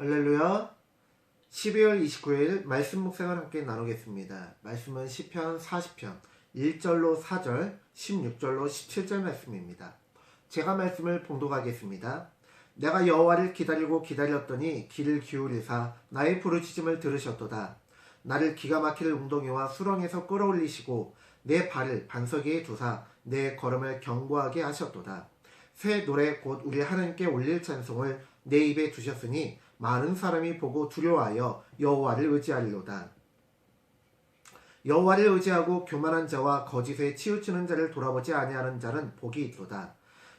할렐루야. 12월 29일 말씀 묵상을 함께 나누겠습니다. 말씀은 시편 40편 1절로 4절, 16절로 17절 말씀입니다. 제가 말씀을 봉독하겠습니다. 내가 여호와를 기다리고 기다렸더니 귀를 기울이사 나의 부르짖음을 들으셨도다. 나를 기가 막힐 웅덩이와 수렁에서 끌어올리시고 내 발을 반석 위에 두사 내 걸음을 견고하게 하셨도다. 새 노래 곧 우리 하나님께 올릴 찬송을 내 입에 두셨으니 많은 사람이 보고 두려워하여 여호와를 의지하리로다. 여호와를 의지하고 교만한 자와 거짓에 치우치는 자를 돌아보지 아니하는 자는 복이 있도다.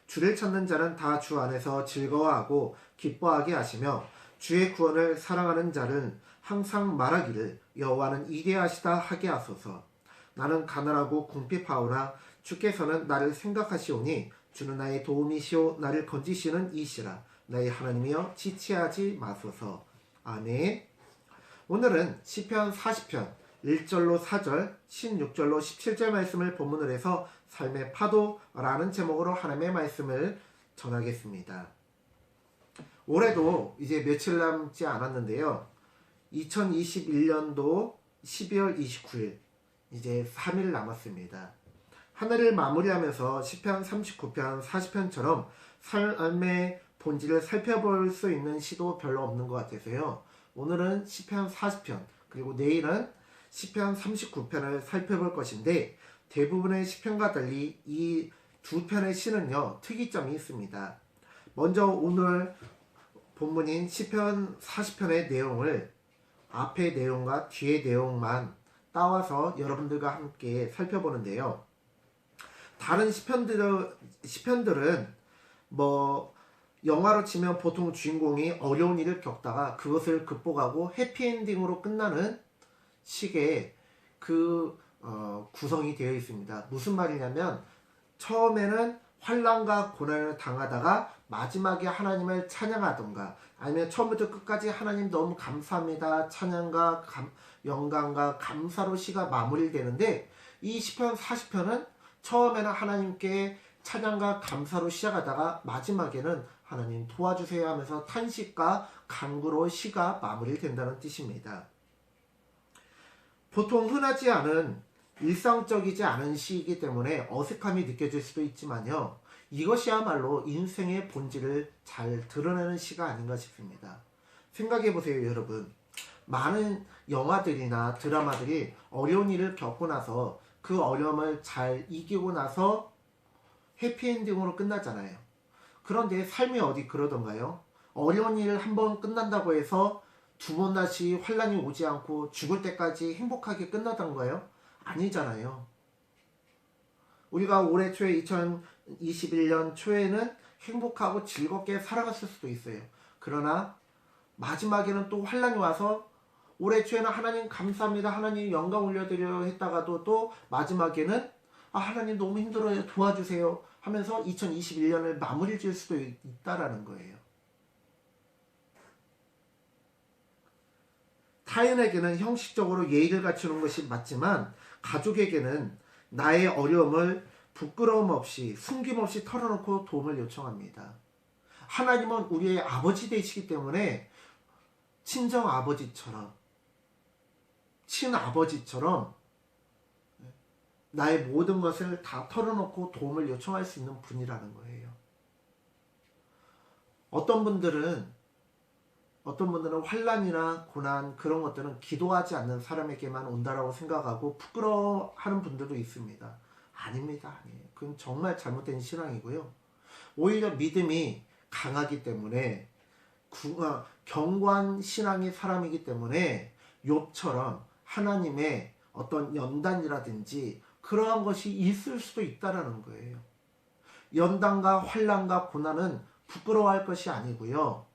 주를 찾는 자는 다 주 안에서 즐거워하고 기뻐하게 하시며 주의 구원을 사랑하는 자는 항상 말하기를 여호와는 이대하시다 하게 하소서. 나는 가난하고 궁핍하오나 주께서는 나를 생각하시오니 주는 나의 도움이시오 나를 건지시는 이시라. 나의 하나님이여 지체하지 마소서. 아멘. 오늘은 시편 40편 1절로 4절, 16절로 17절 말씀을 본문으로 해서 삶의 파도라는 제목으로 하나님의 말씀을 전하겠습니다. 올해도 이제 며칠 남지 않았는데요. 2021년도 12월 29일 이제 3일 남았습니다. 한 해를 마무리하면서 시편 39편, 40편처럼 삶의 본질을 살펴볼 수 있는 시도 별로 없는 것 같아서요. 오늘은 시편 40편 그리고 내일은 시편 39편을 살펴볼 것인데 대부분의 시편과 달리 이 두 편의 시는요 특이점이 있습니다. 먼저 오늘 본문인 시편 40편의 내용을 앞의 내용과 뒤의 내용만 따와서 여러분들과 함께 살펴보는데요. 다른 시편들, 시편들은 뭐 영화로 치면 보통 주인공이 어려운 일을 겪다가 그것을 극복하고 해피엔딩으로 끝나는 식의 그 어, 구성이 되어 있습니다. 무슨 말이냐면 처음에는 환란과 고난을 당하다가 마지막에 하나님을 찬양하던가 아니면 처음부터 끝까지 하나님 너무 감사합니다 찬양과 감, 영광과 감사로 시가 마무리되는데 이 시편 40편은 처음에는 하나님께 찬양과 감사로 시작하다가 마지막에는 하나님 도와주세요 하면서 탄식과 간구로 시가 마무리된다는 뜻입니다. 보통 흔하지 않은 일상적이지 않은 시이기 때문에 어색함이 느껴질 수도 있지만요. 이것이야말로 인생의 본질을 잘 드러내는 시가 아닌가 싶습니다. 생각해 보세요, 여러분. 많은 영화들이나 드라마들이 어려운 일을 겪고 나서 그 어려움을 잘 이기고 나서 해피엔딩으로 끝나잖아요. 그런데 삶이 어디 그러던가요? 어려운 일 한 번 끝난다고 해서 두 번 다시 환란이 오지 않고 죽을 때까지 행복하게 끝나던가요? 아니잖아요. 우리가 올해 초에 2021년 초에는 행복하고 즐겁게 살아갔을 수도 있어요. 그러나 마지막에는 또 환란이 와서 올해 초에는 하나님 감사합니다. 하나님 영광 올려드려 했다가도 또 마지막에는 아 하나님 너무 힘들어요. 도와주세요. 하면서 2021년을 마무리 지을 수도 있다라는 거예요. 타인에게는 형식적으로 예의를 갖추는 것이 맞지만 가족에게는 나의 어려움을 부끄러움 없이 숨김없이 털어놓고 도움을 요청합니다. 하나님은 우리의 아버지 되시기 때문에 친정 아버지처럼 친아버지처럼 나의 모든 것을 다 털어놓고 도움을 요청할 수 있는 분이라는 거예요. 어떤 분들은 어떤 분들은 환란이나 고난 그런 것들은 기도하지 않는 사람에게만 온다라고 생각하고 부끄러워하는 분들도 있습니다. 아닙니다, 아니에요. 그건 정말 잘못된 신앙이고요. 오히려 믿음이 강하기 때문에 구, 어, 경관 신앙의 사람이기 때문에 욥처럼 하나님의 어떤 연단이라든지 그러한 것이 있을 수도 있다라는 거예요. 연단과 환란과 고난은 부끄러워할 것이 아니고요.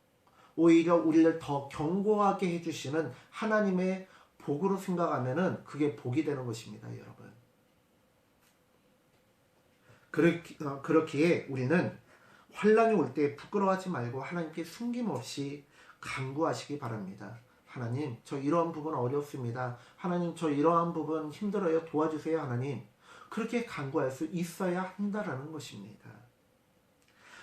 오히려 우리를 더 견고하게 해주시는 하나님의 복으로 생각하면은 그게 복이 되는 것입니다, 여러분. 그렇기, 어, 그렇기에 우리는 환란이 올 때 부끄러워하지 말고 하나님께 숨김없이 간구하시기 바랍니다. 하나님, 저 이러한 부분 어렵습니다. 하나님, 저 이러한 부분 힘들어요. 도와주세요, 하나님. 그렇게 간구할 수 있어야 한다라는 것입니다.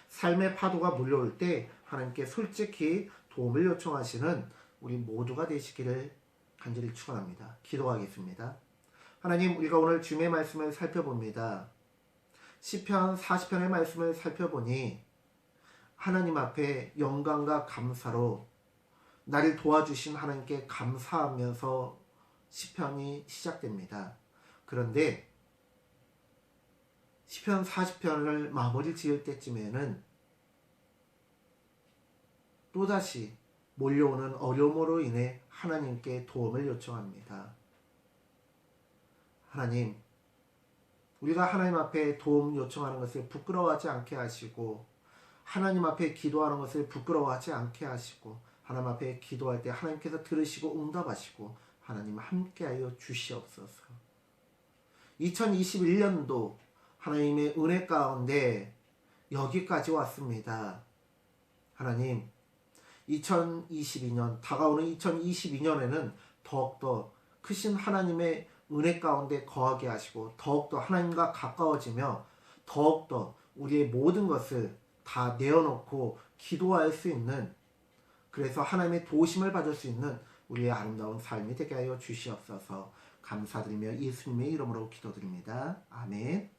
삶의 파도가 몰려올 때 하나님께 솔직히 도움을 요청하시는 우리 모두가 되시기를 간절히 축원합니다. 기도하겠습니다. 하나님, 우리가 오늘 주님의 말씀을 살펴봅니다. 시편 40편의 말씀을 살펴보니 하나님 앞에 영광과 감사로 나를 도와주신 하나님께 감사하면서 시편이 시작됩니다. 그런데 시편 40편을 마무리 지을 때쯤에는 또다시 몰려오는 어려움으로 인해 하나님께 도움을 요청합니다. 하나님, 우리가 하나님 앞에 도움 요청하는 것을 부끄러워하지 않게 하시고 하나님 앞에 기도하는 것을 부끄러워하지 않게 하시고 하나님 앞에 기도할 때 하나님께서 들으시고 응답하시고 하나님 함께하여 주시옵소서. 2021년도 하나님의 은혜 가운데 여기까지 왔습니다. 하나님, 2022년, 다가오는 2022년에는 더욱더 크신 하나님의 은혜 가운데 거하게 하시고, 더욱더 하나님과 가까워지며, 더욱더 우리의 모든 것을 다 내어놓고 기도할 수 있는, 그래서 하나님의 도심을 받을 수 있는 우리의 아름다운 삶이 되게 하여 주시옵소서 감사드리며 예수님의 이름으로 기도드립니다. 아멘.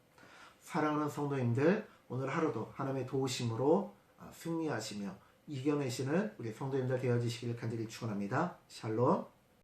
사랑하는 성도님들, 오늘 하루도 하나님의 도우심으로 어, 승리하시며 이겨내시는 우리 성도님들 되어주시기를 간절히 축원합니다. 샬롬.